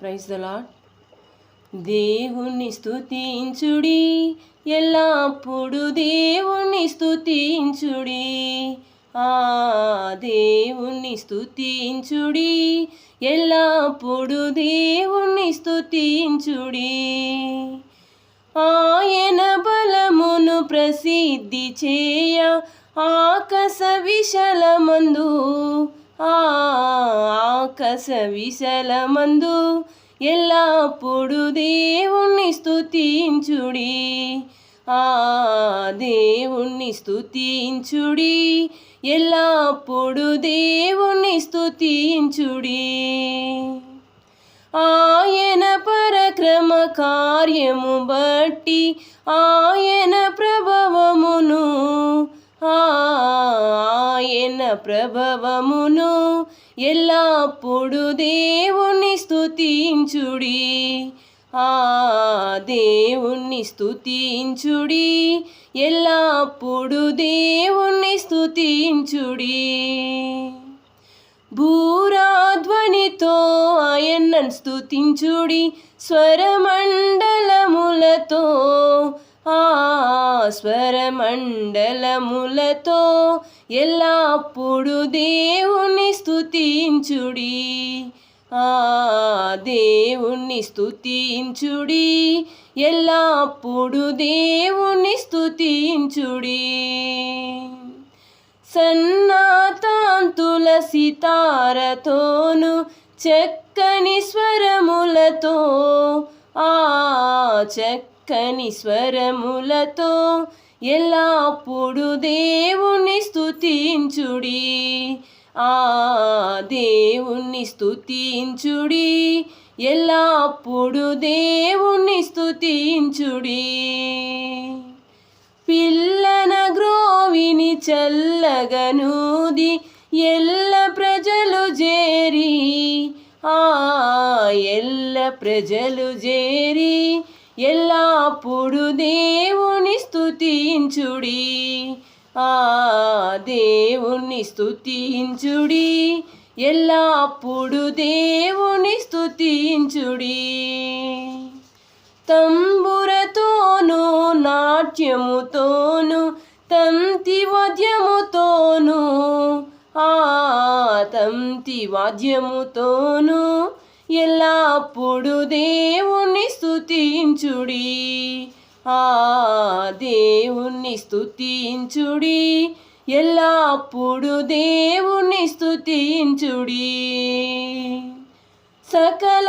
Praise the lord దేవుణ్ణి స్థుతించుడి ఎల్లప్పుడు దేవుణ్ణి స్థుతించుడి ఆ దేవుణ్ణి స్థుతించుడి ఎల్లప్పుడు దేవుణ్ణి స్థుతించుడి ఆయన బలమును ప్రసిద్ధి చేయ ఆకశ విశలమందు కసవిశలమందు ఎల్లప్పుడు దేవుణ్ణి స్తుతించుడి. ఆ దేవుణ్ణి స్తుతించుడి. ఎల్లప్పుడు దేవుణ్ణి స్తుతించుడి. ఆయన పరక్రమ కార్యము బట్టి ఆయన ప్రభవమును. ఆయన ప్రభవమును ఎల్లప్పుడు దేవుణ్ణి స్తుతించుడి. ఆ దేవుణ్ణి స్తుతించుడి. ఎల్లప్పుడు దేవుణ్ణి స్తుతించుడి. భూరాధ్వనితో ఆయన్నను స్తుతించుడి. స్వరమండలములతో ఆ స్వరమండలములతో ఎల్లప్పుడు దేవుణ్ణి స్థుతించుడి ఆ దేవుణ్ణి స్థుతించుడి ఎల్లప్పుడు దేవుణ్ణి స్థుతించుడి సన్నాతాంతుల సితారతోను చక్కని స్వరములతో ఆ చక్కని స్వరములతో ఎల్లప్పుడు దేవుణ్ణి స్థుతించుడి ఆ దేవుణ్ణి స్థుతించుడి ఎల్లప్పుడు దేవుణ్ణి స్థుతించుడి పిల్లన గ్రోవిని చల్లగనూది ఎల్ల ప్రజలు చేరి. ఆ ఎల్ల ప్రజలు చేరి. ఎల్లప్పుడు దేవుని స్థుతించుడి. ఆ దేవుణ్ణి స్తుతించుడి ఎల్లప్పుడు దేవుని స్థుతించుడి. తంబురతోను నాట్యముతోను తంతి వాద్యముతోను ఆ తంతి వాద్యముతోను ఎల్లప్పుడు దేవుణ్ణి స్తుతించుడి ఆ దేవుణ్ణి స్థుతించుడి ఎల్లప్పుడు దేవుణ్ణి స్థుతించుడి సకల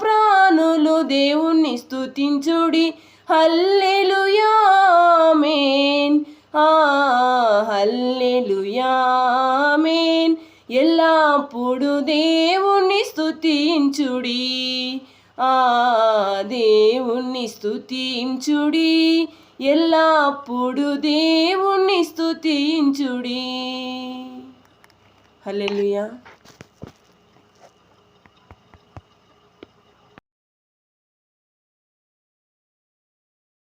ప్రాణులు దేవుణ్ణి స్తుతించుడి. హల్లెలూయామేన్ ఆ హల్లెలూయామేన్ ఎల్లప్పుడు దేవుణ్ణి స్తుతించుడి. ఆ దేవుణ్ణి స్థుతించుడి ఎల్లప్పుడు దేవుణ్ణి స్థుతించుడి హల్లెలూయా.